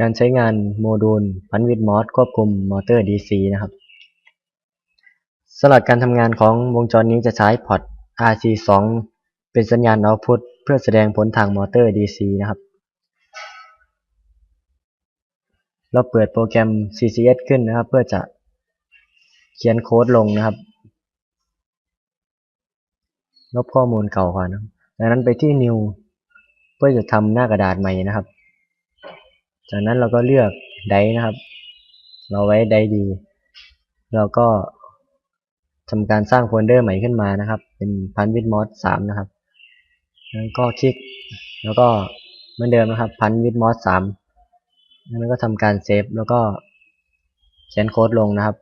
การใช้งานโมดูลพันวิดมอสควบคุมมอเตอร์ DC นะครับสำหรับการทำงานของวงจรนี้จะใช้พอร์ต RC2 เป็นสัญญาณเอาต์พุตเพื่อแสดงผลทางมอเตอร์ DC นะครับ เราเปิดโปรแกรม CCS ขึ้นนะครับ เพื่อจะเขียนโค้ดลงนะครับ ลบข้อมูลเก่าก่อนนะจากนั้นไปที่ New เพื่อจะทำหน้ากระดาษใหม่นะครับ จากนั้นเราก็เลือกไดนะครับ เราไว้ไดดี เราก็ทำการสร้างโฟลเดอร์ใหม่ขึ้นมานะครับ เป็นพันวิดมอสสามนะครับแล้วก็คลิก แล้วก็เหมือนเดิมนะครับพันวิดมอสสามแล้วก็ทำการเซฟแล้วก็เขียนโค้ดลงนะครับ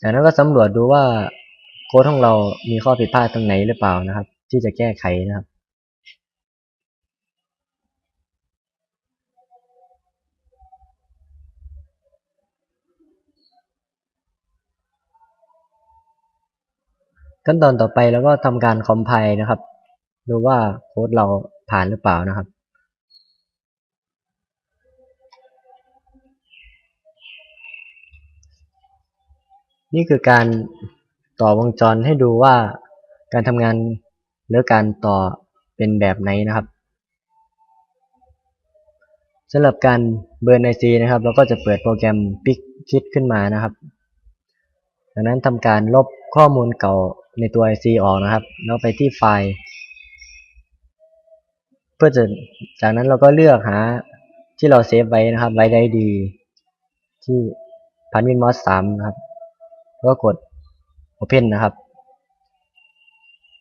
จากนั้นก็สำรวจดูว่าโค้ดของเรามีข้อผิดพลาดตรงไหนหรือเปล่านะครับ ที่จะแก้ไขนะครับ ขั้นตอนต่อไปแล้วก็ทำการคอมไพล์นะครับ ดูว่าโค้ดเราผ่านหรือเปล่านะครับนี่คือการต่อวงจรให้ดูว่าการทำงานหรือการต่อเป็นแบบไหนนะครับสำหรับการเบิร์นไอซีนะครับเราก็จะเปิดโปรแกรม Pick Kit ขึ้นมานะครับ จากนั้นทำการลบข้อมูลเก่าในตัว IC ออกนะครับ แล้วไปที่ไฟล์ เพื่อจะจากนั้นเราก็เลือกหาที่เราเซฟไว้นะครับไว้ได้ดี ที่พันวินมอสสามนะครับ ก็กด Open นะครับ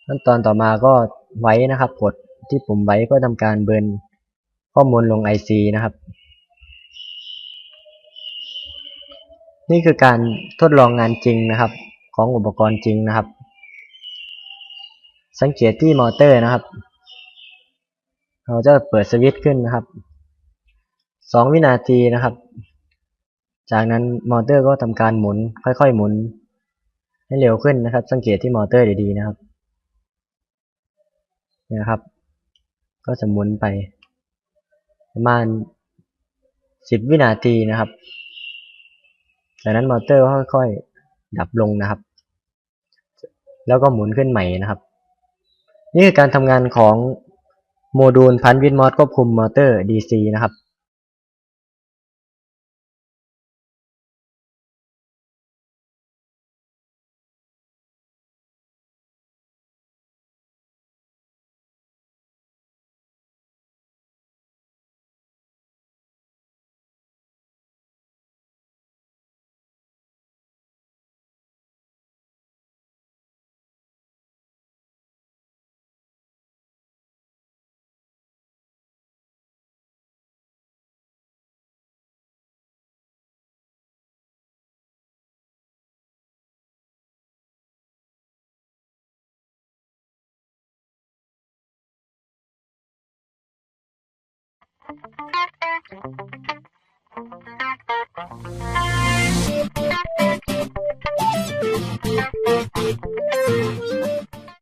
ขั้นตอนต่อมาก็ไว้นะครับ กดที่ปุ่มไว้ก็ทำการเบิร์นข้อมูลลง IC นะครับ นี่คือการทดลองงานจริงนะครับ ของอุปกรณ์จริงนะครับ สังเกตที่มอเตอร์นะครับ เราจะเปิดสวิตช์ขึ้นนะครับสองวินาทีนะครับ จากนั้นมอเตอร์ก็ทำการหมุนค่อยๆหมุน ให้เร็วขึ้นนะครับ สังเกตที่มอเตอร์ดีๆนะครับนี่นะครับ ก็จะหมุนไป ประมาณสิบวินาทีนะครับ จากนั้นมอเตอร์ค่อยๆดับลงนะครับ แล้วก็หมุนขึ้นใหม่นะครับ นี่คือการทำงานของโมดูลพันวิดมอสควบคุมมอเตอร์ DC นะครับ Thank you.